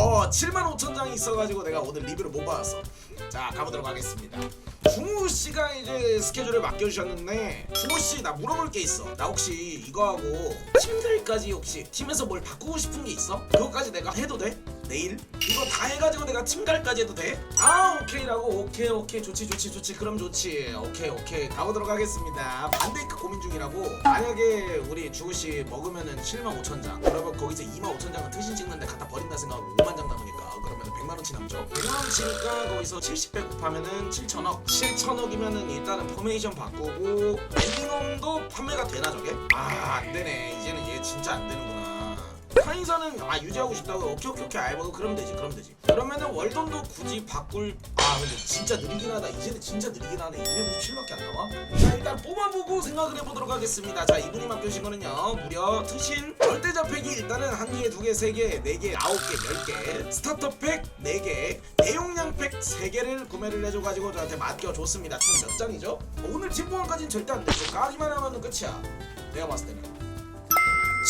어 7만 5천 장이 있어가지고 내가 오늘 리뷰를 못 받았어. 자 가보도록 하겠습니다. 중우 씨가 이제 스케줄을 맡겨주셨는데 중우 씨 나 물어볼 게 있어. 나 혹시 이거 하고 팀들까지 혹시 팀에서 뭘 바꾸고 싶은 게 있어? 그거까지 내가 해도 돼? 내일? 이거 다 해가지고 내가 팀갈까지 해도 돼? 아 오케이라고. 오케이 오케이. 좋지 좋지 좋지. 그럼 좋지. 오케이 오케이. 가보도록 하겠습니다. 반데이크 고민 중이라고. 만약에 우리 주우씨 먹으면은 7만 5천 장. 그러면 거기서 2만 5천 장은 트신 찍는데 갖다 버린다 생각하고 5만 장 남으니까. 그러면 100만 원치 남죠. 100만 원치니까 거기서 70 배 곱하면은 7천억. 7천억이면은 일단은 포메이션 바꾸고 엔딩홈도 판매가 되나 저게? 아 안 되네. 이제는 얘 진짜 안 되는구나 카인사는 아 유지하고 싶다고 오케이 오케이 오케이 알고 그러면 되지 그러면 되지. 그러면은 월돈도 굳이 바꿀 아 근데 진짜 느리긴 하다. 이제는 진짜 느리긴 하네. 257밖에 안 나와? 자 일단 뽑아보고 생각을 해보도록 하겠습니다. 자 이분이 맡겨주신 거는요. 무려 트신 절대자 팩이 일단은 한 개, 두 개, 세 개, 네 개, 아홉 개, 열 개 스타터 팩 네 개 대용량 팩 세 개를 구매를 해줘가지고 저한테 맡겨줬습니다. 총 몇 장이죠? 오늘 팀보안까지는 절대 안 되고 까기만 하면은 끝이야. 내가 봤을 때는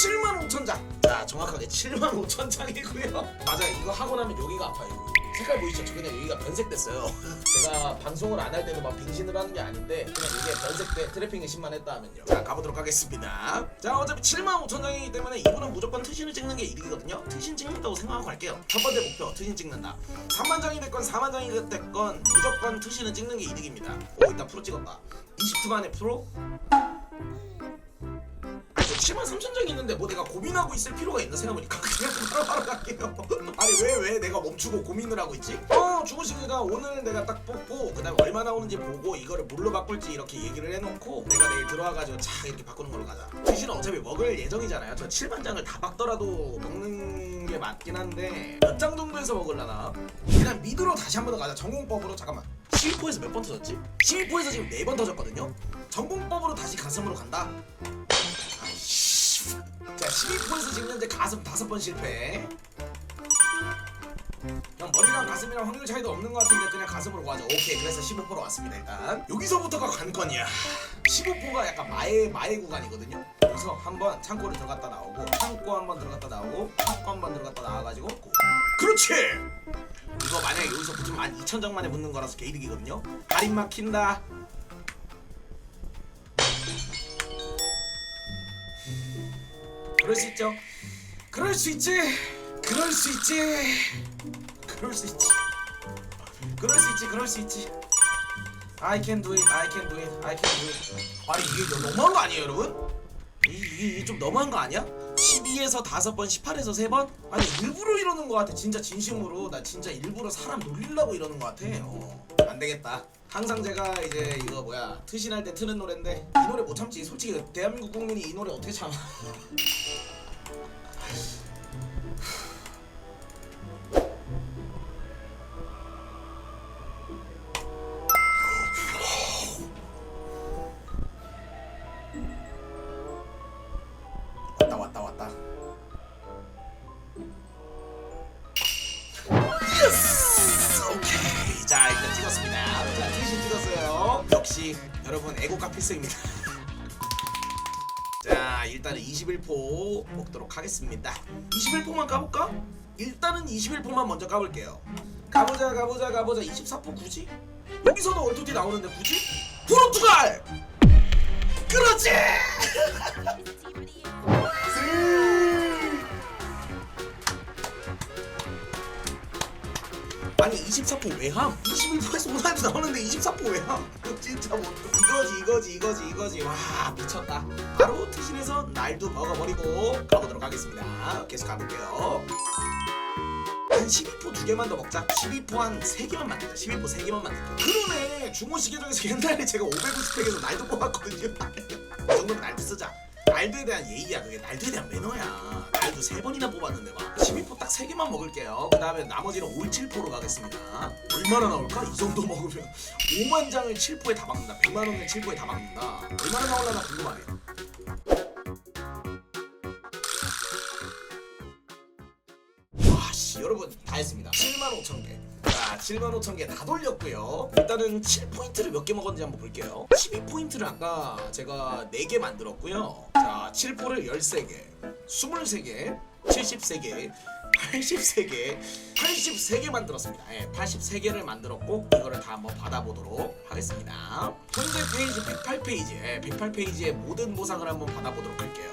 7만 5천 장. 자, 정확하게 7만 5천 장이고요. 맞아, 이거 하고 나면 여기가 아파요. 색깔 보이시죠? 저 그냥 여기가 변색됐어요. 제가 방송을 안 할 때도 막 빙신을 하는 게 아닌데 그냥 이게 변색돼 트래핑이 심만했다 하면요. 자, 가보도록 하겠습니다. 자, 어차피 7만 5천 장이기 때문에 이분은 무조건 트신을 찍는 게 이득이거든요. 트신 찍는다고 생각하고 갈게요. 첫 번째 목표, 트신 찍는다. 3만 장이 됐건 4만 장이 됐건 무조건 트신을 찍는 게 이득입니다. 오, 일단 프로 찍었다. 20트 만에 프로? 아니 7만 3천 장이 있는데 뭐 내가 고민하고 있을 필요가 있나 생각해보니까 그냥 바로 바로 갈게요 아니 왜 왜 내가 멈추고 고민을 하고 있지? 어 주구식이가 오늘 내가 딱 뽑고 그 다음에 얼마 나오는지 보고 이거를 뭘로 바꿀지 이렇게 얘기를 해놓고 내가 내일 들어와가지고 차 이렇게 바꾸는 걸로 가자 주시는 어차피 먹을 예정이잖아요 저 7만 장을 다 박더라도 먹는 게 맞긴 한데 몇 장 정도에서 먹을라나? 그냥 미드로 다시 한 번 더 가자 전공법으로 잠깐만 12포에서 몇 번 터졌지? 12포에서 지금 4번 터졌거든요? 전공법으로 다시 가슴으로 간다? 자 12포에서 지금 현재 가슴 다섯 번 실패. 그냥 머리랑 가슴이랑 확률 차이도 없는 것 같은데 그냥 가슴으로 가자 오케이 그래서 15% 왔습니다 일단. 여기서부터가 관건이야. 15%가 약간 마의 마의 구간이거든요. 여기서 한번 창고를 들어갔다 나오고 창고 한번 들어갔다 나오고 창고 한번 들어갔다 나와가지고 고. 그렇지! 이거 만약에 여기서 붙으면 12,000장 만에 붙는 거라서 개이득이거든요. 가림 막힌다 그럴 수 있죠. 그럴 수 있지. 그럴 수 있지. 그럴 수 있지. 그럴 수 있지. 그럴 수 있지. I can do it. I can do it. I can do it. 아니 이게 너무한 거 아니에요, 여러분? 이- 이게, 이게 좀 너무한 거 아니야? 12에서 5번, 18에서 3번? 아니 일부러 이러는 거 같아. 진짜 진심으로. 나 진짜 일부러 사람 놀리려고 이러는 거 같아. 어. 안 되겠다. 항상 제가 이제 이거 뭐야 트신할 때 트는 노래인데 이 노래 못 참지. 솔직히 대한민국 국민이 이 노래 어떻게 참아? 왔다 예스 오케이 자 일단 찍었습니다 자 트신 찍었어요 역시 여러분 애고가 필수입니다 자 일단은 21포 먹도록 하겠습니다 21포만 까볼까? 일단은 21포만 먼저 까볼게요 가보자 가보자 가보자 24포 굳이? 여기서도 얼토티 나오는데 굳이? 포르투갈! 그렇지! 아니 24포 외함? 21포에서 오나이도 나오는데 24포 외함? 진짜 뭐 이거지 이거지 이거지 이거지. 와 미쳤다. 바로 트신에서 날도 먹어버리고 가보도록 하겠습니다. 계속 가볼게요. 한 12포 두 개만 더 먹자. 12포 한 3개만 만들자. 12포 3개만 만들자. 그러네. 중고시계 중에서 옛날에 제가 550팩에서 날도 뽑았거든요. 이 정도면 날도 쓰자. 날도에 대한 예의야 그게. 날도에 대한 매너야 날도 세 번이나 뽑았는데 막 12포 딱 3개만 먹을게요. 그 다음에 나머지는 57포로 가겠습니다. 얼마나 나올까? 이 정도 먹으면. 5만 장을 7포에 다 박는다. 100만 원을 7포에 다 박는다. 얼마나 나올라나 궁금하네. 와씨 여러분 다 했습니다. 7만 5천 개. 자 7만 5천 개 다 돌렸고요. 일단은 7포인트를 몇 개 먹었는지 한번 볼게요. 12포인트를 아까 제가 4개 만들었고요. 자 7포를 13개 23개 73개 83개 83개 만들었습니다. 예, 83개를 만들었고 이거를 다 한번 받아보도록 하겠습니다. 현재 페이지 108페이지 예, 108페이지의 모든 보상을 한번 받아보도록 할게요.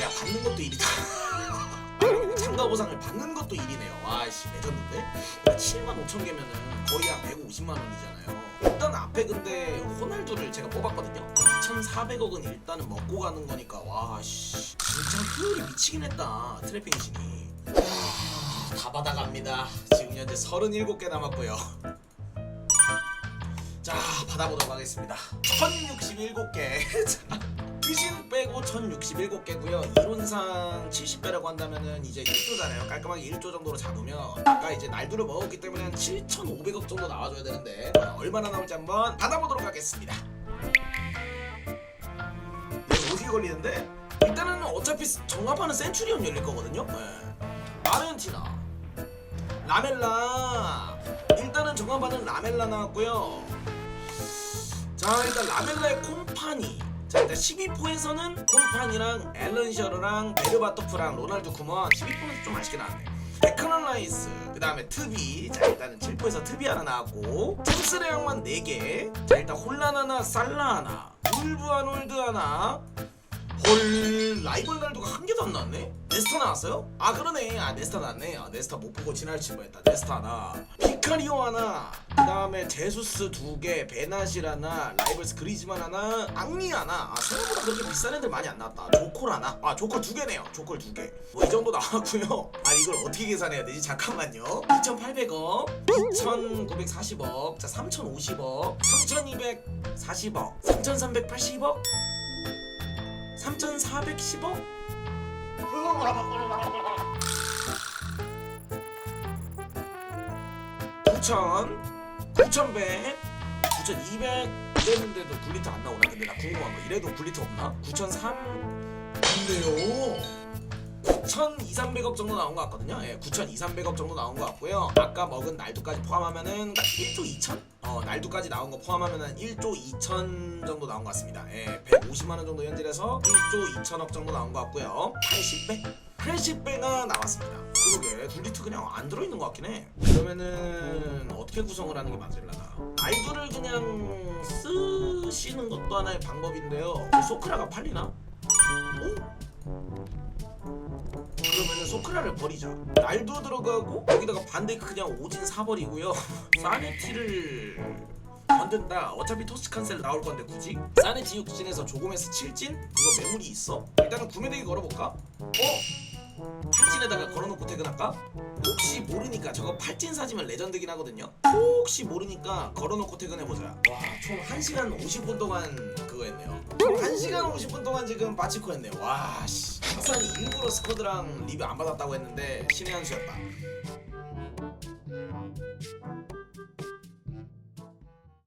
야 받는 것도 일이다 참가 보상을 받는 것도 일이네요. 와씨 레전드인데 7만 5천 개면은 거의 한 150만 원이잖아요. 일단 앞에 근데 호날두를 제가 뽑았거든요. 2,400억은 일단은 먹고 가는 거니까 와씨. 진짜 효율이 미치긴 했다 트래핑신이. 아, 다 받아갑니다. 지금 현재 37개 남았고요. 자 받아보도록 하겠습니다. 1067개. 자 귀신 빼고 1067개고요. 이론상 70배라고 한다면은 이제 1조잖아요. 깔끔하게 1조 정도로 잡으면 아까 이제 날두를 먹었기 때문에 한 7,500억 정도 나와줘야 되는데 어, 얼마나 나올지 한번 받아보도록 하겠습니다. 어떻게 걸리는데? 일단은 어차피 정합하는 센츄리온 열릴 거거든요. 네. 아르헨티나. 라멜라. 일단은 정합하는 라멜라 나왔고요. 자 일단 라멜라의 콤파니 자 일단 12포에서는 콤파니랑 앨런 셔르랑 베르바토프랑 로날드 쿠먼. 12포는 좀 아쉽게 나왔네. 데카넌 라이스 그 다음에 트비. 자 일단은 7포에서 트비 하나 나왔고. 챔스레 양만 4개. 자 일단 혼란 하나 살라 하나 울브 아놀드 하나 헐 라이벌 날도가 한 개도 안 나왔네? 네스타 나왔어요? 아 그러네. 아 네스타 나왔네. 아 네스타 못 보고 지나칠 뻔했다. 네스타 하나. 피카리오 하나. 그 다음에 제수스 두개 베나실 하나 라이벌스 그리즈만 하나 앙리 하나. 아 생각보다 그렇게 비싼 애들 많이 안 나왔다. 조콜 하나. 아 조콜 두 개네요. 조콜 두개뭐 이 정도 나왔고요. 아 이걸 어떻게 계산해야 되지? 잠깐만요. 2,800억 2,940억. 자 3,050억 3,240억 3,380억 3,410억? 9,000 9,100 9,200 이랬는데도 굴리트 안 나오나? 근데 나 궁금한 거 이래도 굴리트 없나? 9,003 근데요 9,200억 정도 나온 것 같거든요. 예, 9,200억 정도 나온 것 같고요. 아까 먹은 날두까지 포함하면은 1조 2천? 어, 날두까지 나온 거 포함하면은 1조 2천 정도 나온 것 같습니다. 예, 150만 원 정도 현질해서 1조 2천억 정도 나온 것 같고요. 80배? 80배가 나왔습니다. 그러게 굴리트 그냥 안 들어있는 것 같긴 해. 그러면은 어떻게 구성을 하는 게 맞을라나? 알두를 그냥 쓰시는 것도 하나의 방법인데요. 소크라가 팔리나? 오? 소크라를 버리자. 날도 들어가고 여기다가 반데이크 그냥 오진 사버리고요. 사네티를 만든다. 어차피 토스 칸셀 나올 건데 굳이 사네티 육진에서 조금에서 7진 그거 매물이 있어. 일단은 구매대기 걸어볼까? 어? 8진에다가 걸어놓고 퇴근할까? 혹시 모르니까 저거 8진 사지면 레전드긴 하거든요. 혹시 모르니까 걸어놓고 퇴근해보자. 와, 총 1시간 50분 동안 그거 했네요. 총 1시간 50분 동안 지금 바치코 했네요. 와, 씨. 하산이 일부러 스쿼드랑 리뷰 안 받았다고 했는데 신의 한 수였다.